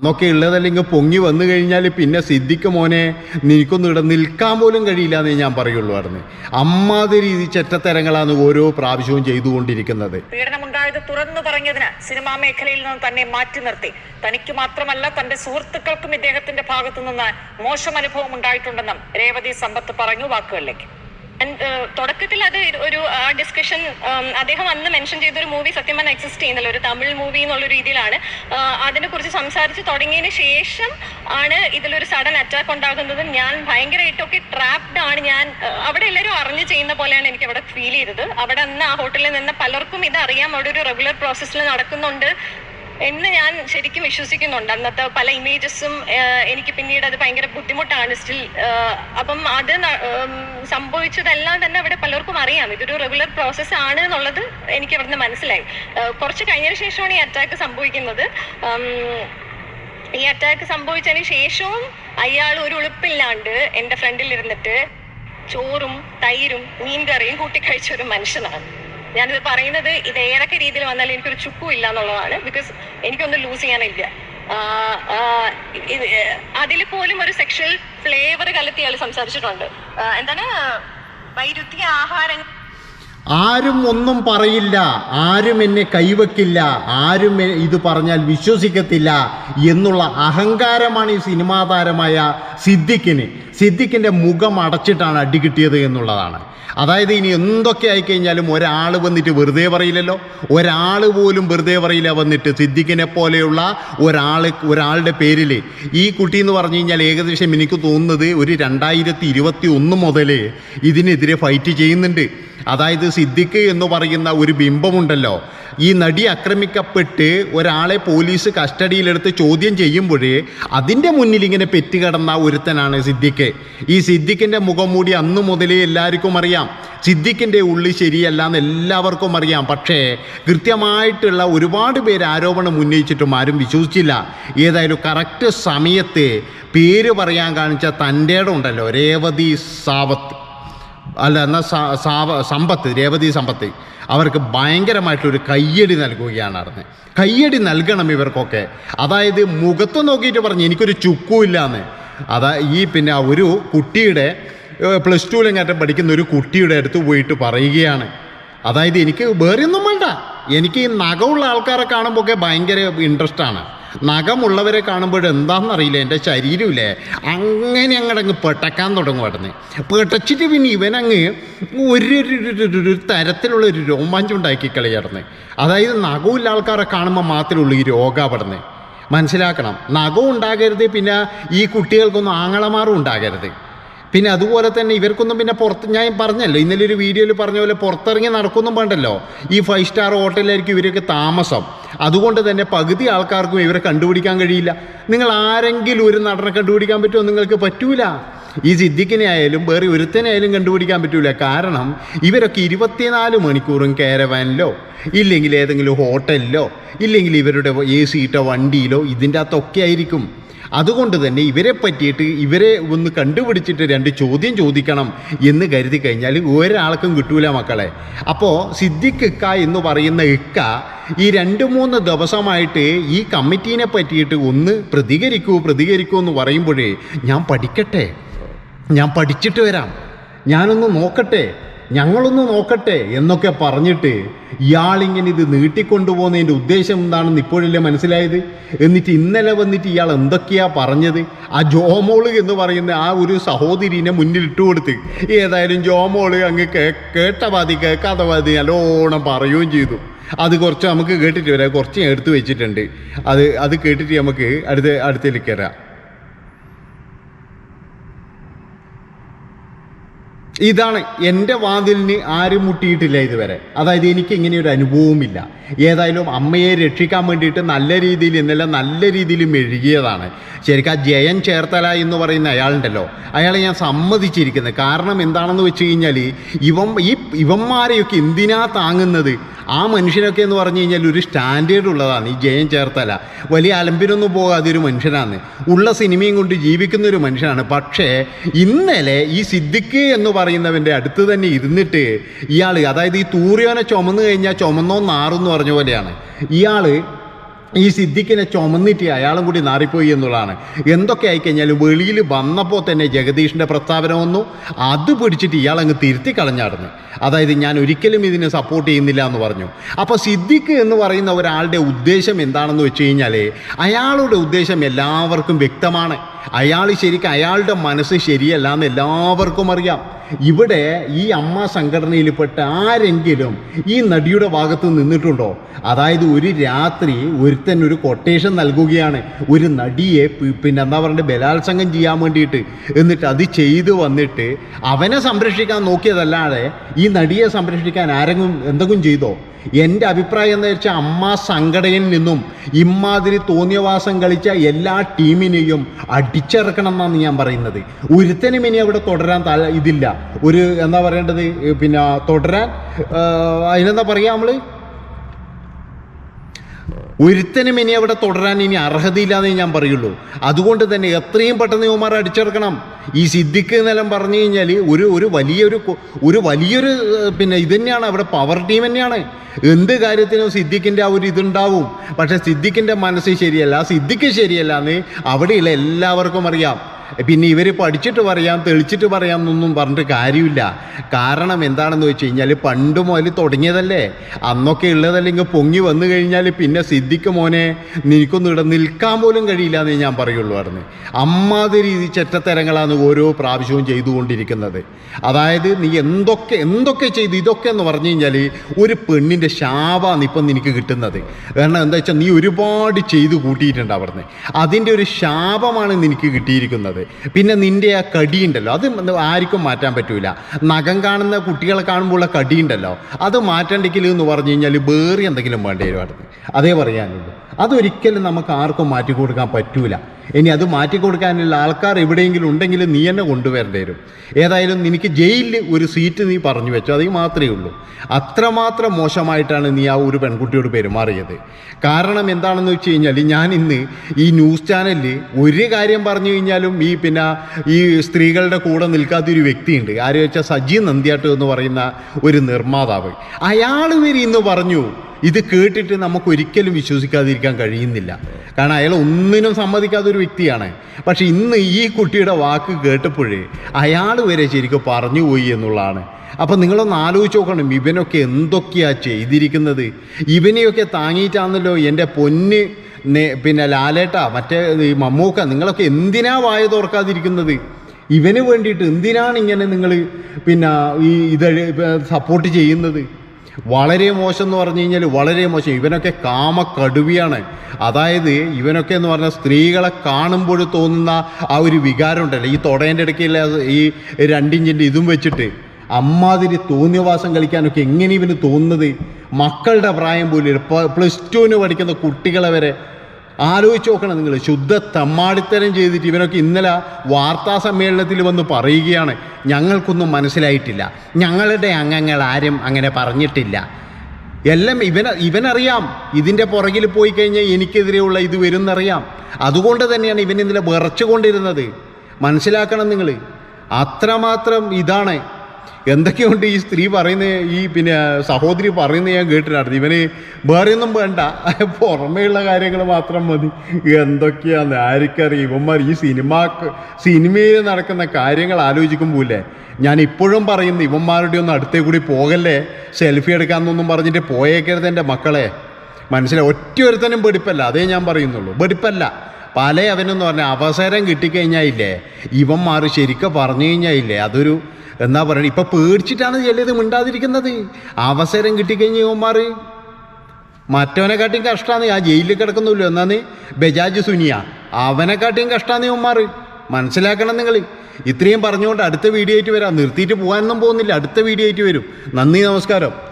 എന്നൊക്കെ ഉള്ളതല്ലെങ്കിൽ പൊങ്ങി വന്നു കഴിഞ്ഞാൽ പിന്നെ സിദ്ധിക്ക് മോനെ നിനക്കൊന്നും ഇവിടെ നിൽക്കാൻ പോലും കഴിയില്ല എന്നേ ഞാൻ പറയുള്ളൂ പറഞ്ഞ് അമ്മാതിരി രീതി ചെറ്റത്തരങ്ങളാണ് ഓരോ പ്രാവശ്യവും ചെയ്തുകൊണ്ടിരിക്കുന്നത്. പീഡനമുണ്ടായത് തുറന്നു പറഞ്ഞതിന് സിനിമാ മേഖലയിൽ നിന്ന് തന്നെ മാറ്റി നിർത്തി. തനിക്ക് മാത്രമല്ല തന്റെ സുഹൃത്തുക്കൾക്കും ഇദ്ദേഹത്തിന്റെ ഭാഗത്തു നിന്ന് മോശം അനുഭവം ഉണ്ടായിട്ടുണ്ടെന്നും രേവതി സമ്പത്ത് പറഞ്ഞു വാക്കുകളിലേക്ക്. തുടക്കത്തിൽ അത് ഒരു ആ ഡിസ്കഷൻ അദ്ദേഹം അന്ന് മെൻഷൻ ചെയ്ത ഒരു മൂവി സത്യം പറഞ്ഞാൽ എക്സിസ്റ്റ് ചെയ്യുന്നില്ല. ഒരു തമിഴ് മൂവി എന്നുള്ള രീതിയിലാണ്. അതിനെ കുറിച്ച് സംസാരിച്ച് തുടങ്ങിയതിന് ശേഷം ആണ് ഇതിലൊരു സഡൻ അറ്റാക്ക് ഉണ്ടാകുന്നത്. ഞാൻ ഭയങ്കരമായിട്ടൊക്കെ ട്രാപ്ഡ് ആണ് ഞാൻ. അവിടെ എല്ലാവരും അറിഞ്ഞു ചെയ്യുന്ന പോലെയാണ് എനിക്ക് അവിടെ ഫീൽ ചെയ്തത്. അവിടെ അന്ന് ആ ഹോട്ടലിൽ നിന്ന് പലർക്കും ഇത് അറിയാം അവിടെ ഒരു റെഗുലർ പ്രോസസ്സിൽ നടക്കുന്നുണ്ട്. എന്ന് ഞാൻ ശരിക്കും വിശ്വസിക്കുന്നുണ്ട്. അന്നത്തെ പല ഇമേജസും എനിക്ക് പിന്നീട് അത് ഭയങ്കര ബുദ്ധിമുട്ടാണ്. സ്റ്റിൽ അപ്പം അത് സംഭവിച്ചതെല്ലാം തന്നെ അവിടെ പലർക്കും അറിയാം. ഇതൊരു റെഗുലർ പ്രോസസ്സ് ആണ് എന്നുള്ളത് എനിക്ക് അവിടുന്ന് മനസ്സിലായി. കുറച്ച് കഴിഞ്ഞതിന് ശേഷമാണ് ഈ അറ്റാക്ക് സംഭവിക്കുന്നത്. ഈ അറ്റാക്ക് സംഭവിച്ചതിന് ശേഷവും അയാൾ ഒരു ഉളുപ്പില്ലാണ്ട് എന്റെ ഫ്രണ്ടിൽ ഇരുന്നിട്ട് ചോറും തൈരും മീൻകറിയും കൂട്ടിക്കഴിച്ച ഒരു മനുഷ്യനാണ്. ഞാനിത് പറയുന്നത് ഇത് ഏതൊക്കെ രീതിയിൽ വന്നാലും എനിക്കൊരു ചുക്കും ഇല്ല എന്നുള്ളതാണ്. ബിക്കോസ് എനിക്കൊന്നും ലൂസ് ചെയ്യാനില്ല. അതിൽ പോലും ഒരു സെക്ഷൽ ഫ്ലേവർ കലർത്തി അയാൾ സംസാരിച്ചിട്ടുണ്ട്. എന്താണ്? വൈരുദ്ധ്യ ആഹാരം ആരും ഒന്നും പറയില്ല. ആരും എന്നെ കൈവെക്കില്ല. ആരും ഇത് പറഞ്ഞാൽ വിശ്വസിക്കത്തില്ല എന്നുള്ള അഹങ്കാരമാണ് ഈ സിനിമാ താരമായ സിദ്ദിഖിന്. സിദ്ദിഖിന്റെ മുഖം അടച്ചിട്ടാണ് അടി കിട്ടിയത് എന്നുള്ളതാണ്. അതായത് ഇനി എന്തൊക്കെ ആയിക്കഴിഞ്ഞാലും ഒരാൾ വന്നിട്ട് വെറുതെ പറയില്ലല്ലോ. ഒരാൾ പോലും വെറുതെ പറയില്ല വന്നിട്ട് സിദ്ദിഖിനെ പോലെയുള്ള ഒരാൾ ഒരാളുടെ പേരിൽ ഈ കുട്ടി എന്ന് പറഞ്ഞു കഴിഞ്ഞാൽ ഏകദേശം എനിക്ക് തോന്നുന്നത് ഒരു രണ്ടായിരത്തി ഇരുപത്തി ഒന്ന് മുതൽ ഇതിനെതിരെ ഫൈറ്റ് ചെയ്യുന്നുണ്ട്. അതായത് സിദ്ദിഖ് എന്ന് പറയുന്ന ഒരു ബിംബമുണ്ടല്ലോ. ഈ നടി ആക്രമിക്കപ്പെട്ട് ഒരാളെ പോലീസ് കസ്റ്റഡിയിലെടുത്ത് ചോദ്യം ചെയ്യുമ്പോഴേ അതിന്റെ മുന്നിൽ ഇങ്ങനെ പെറ്റുകിടന്ന ഒരുത്തനാണ് സിദ്ദിഖ്. ഈ സിദ്ദിഖിന്റെ മുഖം മൂടി അന്ന് മുതലേ എല്ലാവർക്കും അറിയാം. സിദ്ദിഖിന്റെ ഉള്ളി ശരിയല്ല എന്ന് എല്ലാവർക്കും അറിയാം. പക്ഷേ കൃത്യമായിട്ടുള്ള ഒരുപാട് പേര് ആരോപണം ഉന്നയിച്ചിട്ടും ആരും വിശ്വസിച്ചില്ല. ഏതായാലും കറക്റ്റ് സമയത്ത് പേര് പറയാൻ കാണിച്ച തന്റെ ഉണ്ടല്ലോ രേവതി സാവത്ത്. അല്ല എന്നാൽ സമ്പത്ത് രേവതി സമ്പത്ത് അവർക്ക് ഭയങ്കരമായിട്ടൊരു കയ്യടി നൽകുകയാണ് അറിഞ്ഞ് കയ്യടി നൽകണം ഇവർക്കൊക്കെ. അതായത് മുഖത്ത് നോക്കിയിട്ട് പറഞ്ഞു എനിക്കൊരു ചുക്കുമില്ല എന്ന് അതാ ഈ പിന്നെ ഒരു കുട്ടിയുടെ പ്ലസ് ടുവിലെങ്ങാറ്റം പഠിക്കുന്ന ഒരു കുട്ടിയുടെ അടുത്ത് പോയിട്ട് പറയുകയാണ്. അതായത് എനിക്ക് വേറെ ഒന്നും വേണ്ട. എനിക്ക് ഈ നഖമുള്ള ആൾക്കാരെ കാണുമ്പോഴൊക്കെ ഭയങ്കര ഇൻട്രസ്റ്റാണ് നഖമുള്ളവരെ കാണുമ്പോൾ എന്താണെന്നറിയില്ല എന്റെ ശരീരമില്ലേ? അങ്ങനെ അങ്ങോട്ടങ്ങ് പെട്ടക്കാൻ തുടങ്ങും അവിടുന്ന്. പെട്ടച്ചിട്ട് പിന്നെ ഇവനങ്ങ് ഒരു ഒരു- തരത്തിലുള്ള ഒരു രോമാഞ്ചം ഉണ്ടാക്കി കളിയടന്ന് അതായത് നഖമില്ല ആൾക്കാരെ കാണുമ്പോൾ മാത്രമേ ഈ രോഗാപടുന്നത് മനസ്സിലാക്കണം. നഖം ഉണ്ടാകരുത് പിന്നെ ഈ കുട്ടികൾക്കൊന്നും ആങ്ങളമാറും ഉണ്ടാകരുത്. പിന്നെ അതുപോലെ തന്നെ ഇവർക്കൊന്നും പിന്നെ പുറത്ത് ഞാൻ പറഞ്ഞല്ലോ ഇന്നലെ ഒരു വീഡിയോയിൽ പറഞ്ഞ പോലെ പുറത്തിറങ്ങി നടക്കൊന്നും വേണ്ടല്ലോ ഈ ഫൈവ് സ്റ്റാർ ഹോട്ടലിലായിരിക്കും ഇവരൊക്കെ താമസം. അതുകൊണ്ട് തന്നെ പകുതി ആൾക്കാർക്കും ഇവരെ കണ്ടുപിടിക്കാൻ കഴിയില്ല. നിങ്ങൾ ആരെങ്കിലും ഒരു നടനെ കണ്ടുപിടിക്കാൻ പറ്റുമോ? നിങ്ങൾക്ക് പറ്റൂല. ഈ സിദ്ദിഖിനെ ആയാലും വേറെ ഒരുത്തനെ ആയാലും കണ്ടുപിടിക്കാൻ പറ്റൂല. കാരണം ഇവരൊക്കെ ഇരുപത്തിനാല് മണിക്കൂറും കാരവാനിലോ ഇല്ലെങ്കിൽ ഏതെങ്കിലും ഹോട്ടലിലോ ഇല്ലെങ്കിൽ ഇവരുടെ എ സി ഇട്ട വണ്ടിയിലോ ഇതിന്റെ അകത്തൊക്കെ ആയിരിക്കും. അതുകൊണ്ട് തന്നെ ഇവരെ പറ്റിയിട്ട് ഇവരെ ഒന്ന് കണ്ടുപിടിച്ചിട്ട് രണ്ട് ചോദ്യം ചോദിക്കണം എന്ന് കരുതി കഴിഞ്ഞാൽ ഒരാൾക്കും കിട്ടൂല മക്കളെ. അപ്പോൾ സിദ്ദിഖ് ഇക്ക എന്ന് പറയുന്ന ഇക്ക ഈ രണ്ട് മൂന്ന് ദിവസമായിട്ട് ഈ കമ്മിറ്റീനെ പറ്റിയിട്ട് ഒന്ന് പ്രതികരിക്കൂ പ്രതികരിക്കൂ എന്ന് പറയുമ്പോഴേ ഞാൻ പഠിക്കട്ടെ. ഞാൻ പഠിച്ചിട്ട് വരാം. ഞാനൊന്ന് നോക്കട്ടെ. ഞങ്ങളൊന്ന് നോക്കട്ടെ എന്നൊക്കെ പറഞ്ഞിട്ട് ഇയാളിങ്ങനെ ഇത് നീട്ടിക്കൊണ്ടുപോകുന്നതിന്റെ ഉദ്ദേശം എന്താണെന്ന് ഇപ്പോഴല്ലേ മനസ്സിലായത്? എന്നിട്ട് ഇന്നലെ വന്നിട്ട് ഇയാൾ എന്തൊക്കെയാ പറഞ്ഞത്? ആ ജോമോൾ എന്ന് പറയുന്ന ആ ഒരു സഹോദരിനെ മുന്നിലിട്ട് കൊടുത്ത് ഏതായാലും ജോമോൾ അങ്ങ് കേട്ട പാതി കേൾക്കാത്ത പാതി നല്ലോണം പറയുകയും ചെയ്തു. അത് കുറച്ച് നമുക്ക് കേട്ടിട്ട് വരാം. കുറച്ച് എടുത്തു വെച്ചിട്ടുണ്ട്. അത് അത് കേട്ടിട്ട് നമുക്ക് അടുത്ത അടുത്തേക്ക് വരാം ഇതാണ് എന്റെ വാതിലിന് ആരും മുട്ടിയിട്ടില്ല ഇതുവരെ. അതായത് എനിക്ക് ഇങ്ങനെ ഒരു അനുഭവവുമില്ല. ഏതായാലും അമ്മയെ രക്ഷിക്കാൻ വേണ്ടിയിട്ട് നല്ല രീതിയിൽ ഇന്നലെ നല്ല രീതിയിൽ മെഴുകിയതാണ്. ശരിക്കും ആ ജയൻ ചേർത്തല എന്ന് പറയുന്ന അയാളുണ്ടല്ലോ. അയാളെ ഞാൻ സമ്മതിച്ചിരിക്കുന്നത് കാരണം എന്താണെന്ന് വെച്ച് കഴിഞ്ഞാൽ ഇവൻ ഈ ഇവന്മാരെയൊക്കെ എന്തിനാ താങ്ങുന്നത്? ആ മനുഷ്യനൊക്കെ എന്ന് പറഞ്ഞു കഴിഞ്ഞാൽ ഒരു സ്റ്റാൻഡേർഡ് ഉള്ളതാണ്. ഈ ജയൻ ചേർത്തല. വലിയ അലമ്പിനൊന്നും പോകാതെ ഒരു മനുഷ്യനാണ്. ഉള്ള സിനിമയും കൊണ്ട് ജീവിക്കുന്ന ഒരു മനുഷ്യനാണ്. പക്ഷേ ഇന്നലെ ഈ സിദ്ദിഖ് എന്ന് പറയുന്നവന്റെ അടുത്ത് തന്നെ ഇരുന്നിട്ട് ഇയാൾ അതായത് ഈ തൂറിയോനെ ചുമന്നു കഴിഞ്ഞാൽ ചുമന്നോ എന്ന് പറഞ്ഞ പോലെയാണ്. ഇയാൾ ഈ സിദ്ദിഖിനെ ചുമന്നിട്ട് അയാളും കൂടി നാറിപ്പോയി എന്നുള്ളതാണ്. എന്തൊക്കെ ആയിക്കഴിഞ്ഞാൽ വെളിയിൽ വന്നപ്പോൾ തന്നെ ജഗദീഷിന്റെ പ്രസ്താവന വന്നു. അത് പിടിച്ചിട്ട് ഇയാളങ്ങ് തിരുത്തി കളഞ്ഞാടുന്നു. അതായത് ഞാൻ ഒരിക്കലും ഇതിനെ സപ്പോർട്ട് ചെയ്യുന്നില്ല എന്ന് പറഞ്ഞു. അപ്പോൾ സിദ്ദിഖ് എന്ന് പറയുന്ന ഒരാളുടെ ഉദ്ദേശം എന്താണെന്ന് വെച്ച് കഴിഞ്ഞാൽ അയാളുടെ ഉദ്ദേശം എല്ലാവർക്കും വ്യക്തമാണ്. അയാൾ ശരിക്കും അയാളുടെ മനസ്സ് ശരിയല്ല എന്ന് എല്ലാവർക്കും അറിയാം. ഇവിടെ ഈ അമ്മ സംഘടനയിൽപ്പെട്ട ആരെങ്കിലും ഈ നടിയുടെ ഭാഗത്ത് നിന്നിട്ടുണ്ടോ? അതായത് ഒരു രാത്രി ഒരുത്തൻ ഒരു കൊട്ടേഷൻ നൽകുകയാണ്. ഒരു നടിയെ പിന്നെ എന്താ പറയുക ബലാത്സംഗം ചെയ്യാൻ വേണ്ടിയിട്ട്. എന്നിട്ട് അത് ചെയ്തു വന്നിട്ട് അവനെ സംരക്ഷിക്കാൻ നോക്കിയതല്ലാതെ ഈ നടിയെ സംരക്ഷിക്കാൻ ആരെങ്കിലും എന്തെങ്കിലും ചെയ്തോ? എന്റെ അഭിപ്രായം എന്ന് വെച്ചാൽ അമ്മ സംഘടനയിൽ നിന്നും ഇമ്മാതിരി തോന്നിയവാസം കളിച്ച എല്ലാ ടീമിനെയും അടിച്ചിറക്കണം എന്നാണ് ഞാൻ പറയുന്നത്. ഒരുത്തനും ഇനി അവിടെ തുടരാൻ ഇതില്ല. ഒരു എന്താ പറയേണ്ടത്? പിന്നെ തുടരാൻ അതിനെന്താ പറയുക നമ്മൾ ഒരുത്തനും ഇനി അവിടെ തുടരാൻ ഇനി അർഹതയില്ലാതെ ഞാൻ പറയുള്ളൂ. അതുകൊണ്ട് തന്നെ എത്രയും പെട്ടെന്ന് യുവമാർ അടിച്ചെടുക്കണം ഈ സിദ്ദിഖ് എന്നെല്ലാം പറഞ്ഞു കഴിഞ്ഞാൽ ഒരു ഒരു വലിയൊരു ഒരു വലിയൊരു പിന്നെ ഇത് തന്നെയാണ്. അവിടെ പവർ ടീം തന്നെയാണ്. എന്ത് കാര്യത്തിനും സിദ്ദിഖിന്റെ ആ ഒരു ഇതുണ്ടാവും. പക്ഷേ സിദ്ദിഖിന്റെ മനസ്സ് ശരിയല്ല. സിദ്ദിഖ് ശരിയല്ല എന്ന് അവിടെയുള്ള എല്ലാവർക്കും അറിയാം. പിന്നെ ഇവർ പഠിച്ചിട്ട് പറയാം തെളിച്ചിട്ട് പറയാം എന്നൊന്നും പറഞ്ഞിട്ട് കാര്യമില്ല. കാരണം എന്താണെന്ന് വെച്ച് കഴിഞ്ഞാൽ പണ്ട് മുതൽ തുടങ്ങിയതല്ലേ. അന്നൊക്കെ ഉള്ളതല്ലേ ഇങ്ങ് പൊങ്ങി വന്നു കഴിഞ്ഞാൽ പിന്നെ സിദ്ധിക്ക് മോനെ നിനക്കൊന്നും ഇവിടെ നിൽക്കാൻ പോലും കഴിയില്ല എന്നേ ഞാൻ പറയുള്ളൂ പറഞ്ഞ് അമ്മാതിരി ചെറ്റത്തരങ്ങളാണ് ഓരോ പ്രാവശ്യവും ചെയ്തുകൊണ്ടിരിക്കുന്നത്. അതായത് നീ എന്തൊക്കെ എന്തൊക്കെ ചെയ്തു ഇതൊക്കെ എന്ന് പറഞ്ഞു കഴിഞ്ഞാൽ ഒരു പെണ്ണിന്റെ ശാപാണ് ഇപ്പം നിനക്ക് കിട്ടുന്നത്. കാരണം എന്താ വെച്ചാൽ നീ ഒരുപാട് ചെയ്തു കൂട്ടിയിട്ടുണ്ട് അവിടുന്ന്. അതിന്റെ ഒരു ശാപമാണ് നിനക്ക് കിട്ടിയിരിക്കുന്നത്. പിന്നെ നിന്റെ ആ കടിയുണ്ടല്ലോ അത് ആർക്കും മാറ്റാൻ പറ്റൂല. നഖം കാണുന്ന കുട്ടികളെ കാണുമ്പോഴുള്ള കടിയുണ്ടല്ലോ അത് മാറ്റണ്ടെങ്കിൽ എന്ന് പറഞ്ഞു കഴിഞ്ഞാൽ വേറെ എന്തെങ്കിലും വേണ്ടി വരും അടുത്ത്. അതേ പറയാനുള്ളൂ. അതൊരിക്കലും നമുക്ക് ആർക്കും മാറ്റി കൊടുക്കാൻ പറ്റൂല. ഇനി അത് മാറ്റി കൊടുക്കാനുള്ള ആൾക്കാർ എവിടെയെങ്കിലും ഉണ്ടെങ്കിൽ നീ എന്നെ കൊണ്ടുവരേണ്ടി വരും. ഏതായാലും നിനക്ക് ജയിലിൽ ഒരു സീറ്റ് നീ പറഞ്ഞു വെച്ചു അത് മാത്രമേ ഉള്ളൂ. അത്രമാത്രം മോശമായിട്ടാണ് നീ ആ ഒരു പെൺകുട്ടിയോട് പെരുമാറിയത്. കാരണം എന്താണെന്ന് വെച്ച് കഴിഞ്ഞാൽ ഞാൻ ഇന്ന് ഈ ന്യൂസ് ചാനലിൽ ഒരു കാര്യം പറഞ്ഞു കഴിഞ്ഞാലും ഈ പിന്നെ ഈ സ്ത്രീകളുടെ കൂടെ നിൽക്കാത്തൊരു വ്യക്തിയുണ്ട്. ആര് വെച്ചാൽ സജി നന്ദിയാട്ട് എന്ന് പറയുന്ന ഒരു നിർമ്മാതാവ്. അയാൾ വരെ ഇന്ന് പറഞ്ഞു ഇത് കേട്ടിട്ട് നമുക്ക് ഒരിക്കലും വിശ്വസിക്കാതിരിക്കാൻ കഴിയുന്നില്ല. കാരണം അയാൾ ഒന്നിനും സമ്മതിക്കാത്ത ഒരു വ്യക്തിയാണ്. പക്ഷെ ഇന്ന് ഈ കുട്ടിയുടെ വാക്ക് കേട്ടപ്പോഴേ അയാൾ വരെ ശരിക്കും പറഞ്ഞു പോയി എന്നുള്ളതാണ്. അപ്പം നിങ്ങളൊന്ന് ആലോചിച്ച് നോക്കണം ഇവനൊക്കെ എന്തൊക്കെയാ ചെയ്തിരിക്കുന്നത്? ഇവനെയൊക്കെ താങ്ങിയിട്ടാണല്ലോ എന്റെ പൊന്ന് പിന്നെ ലാലേട്ട മറ്റേ ഈ മമ്മൂക്ക നിങ്ങളൊക്കെ എന്തിനാ വായ തോർക്കാതിരിക്കുന്നത്? ഇവന് വേണ്ടിയിട്ട് എന്തിനാണ് ഇങ്ങനെ നിങ്ങൾ പിന്നെ ഈ ഇത് സപ്പോർട്ട് ചെയ്യുന്നത്? വളരെ മോശം എന്ന് പറഞ്ഞു കഴിഞ്ഞാൽ വളരെ മോശം. ഇവനൊക്കെ കാമ കാമക്കടുവിയാണ്. അതായത് ഇവനൊക്കെ എന്ന് പറഞ്ഞാൽ സ്ത്രീകളെ കാണുമ്പോൾ തോന്നുന്ന ആ ഒരു വികാരം ഉണ്ടല്ലോ ഈ തൊടേന്റെ ഇടയ്ക്കുള്ള ഈ രണ്ടിഞ്ചിന്റെ ഇതും വെച്ചിട്ട്. അമ്മാതിരി തോന്നിയവാസം കളിക്കാനൊക്കെ എങ്ങനെ ഇവന് തോന്നുന്നത്? മക്കളുടെ പ്രായം പോലും പ്ലസ് ടുവിന് പഠിക്കുന്ന കുട്ടികളെ വരെ ആലോചിച്ച് നോക്കണം നിങ്ങൾ. ശുദ്ധ തമ്മാടിത്തരം ചെയ്തിട്ട് ഇവനൊക്കെ ഇന്നലെ വാർത്താ സമ്മേളനത്തിൽ വന്ന് പറയുകയാണ്. ഞങ്ങൾക്കൊന്നും മനസ്സിലായിട്ടില്ല. ഞങ്ങളുടെ അംഗങ്ങൾ ആരും അങ്ങനെ പറഞ്ഞിട്ടില്ല. എല്ലാം ഇവന ഇവനറിയാം. ഇതിന്റെ പുറകിൽ പോയി കഴിഞ്ഞാൽ എനിക്കെതിരെയുള്ള ഇത് വരുന്നറിയാം. അതുകൊണ്ട് തന്നെയാണ് ഇവൻ ഇന്നലെ വിറച്ചുകൊണ്ടിരുന്നത്. മനസ്സിലാക്കണം നിങ്ങൾ. അത്രമാത്രം ഇതാണ് എന്തൊക്കെയുണ്ട് ഈ സ്ത്രീ പറയുന്ന ഈ പിന്നെ സഹോദരി പറയുന്നത് ഞാൻ കേട്ടിട്ടുണ്ട് ഇവന് വേറെ ഒന്നും വേണ്ട. പുറമേയുള്ള കാര്യങ്ങൾ മാത്രം മതി. എന്തൊക്കെയാന്ന് ആർക്കറിയും. ഇവന്മാർ ഈ സിനിമ സിനിമയിൽ നടക്കുന്ന കാര്യങ്ങൾ ആലോചിക്കുമ്പോല്ലേ ഞാൻ ഇപ്പോഴും പറയുന്നു ഇവന്മാരുടെ ഒന്ന് അടുത്തേ കൂടി പോകല്ലേ? സെൽഫി എടുക്കാമെന്നൊന്നും പറഞ്ഞിട്ട് പോയേക്കരുത് എന്റെ മക്കളെ. മനസ്സിലായി? ഒറ്റ ഒരുത്തനും വെടിപ്പല്ല. അതേ ഞാൻ പറയുന്നുള്ളൂ. വെടിപ്പല്ല. പല അവനെന്ന് പറഞ്ഞാൽ അവസരം കിട്ടിക്കഴിഞ്ഞായില്ലേ? ഇവന്മാർ ശരിക്കും പറഞ്ഞു കഴിഞ്ഞായില്ലേ? അതൊരു എന്താ പറയുക ഇപ്പം പേടിച്ചിട്ടാണ് ചിലത് മിണ്ടാതിരിക്കുന്നത്. അവസരം കിട്ടിക്കഴിഞ്ഞ ഇവന്മാർ മറ്റവനെക്കാട്ടിയും കഷ്ടമാണ് ആ ജയിലിൽ കിടക്കുന്നില്ലോ എന്നാന്ന്? ബജാജ് സുനിയ. അവനെക്കാട്ടിയും കഷ്ടമാണ് ഇവന്മാർ മനസ്സിലാക്കണം നിങ്ങൾ ഇത്രയും പറഞ്ഞുകൊണ്ട് അടുത്ത വീഡിയോ ആയിട്ട് വരാം. നിർത്തിയിട്ട് പോകാനൊന്നും പോകുന്നില്ല. അടുത്ത വീഡിയോ ആയിട്ട് വരും. നന്ദി നമസ്കാരം.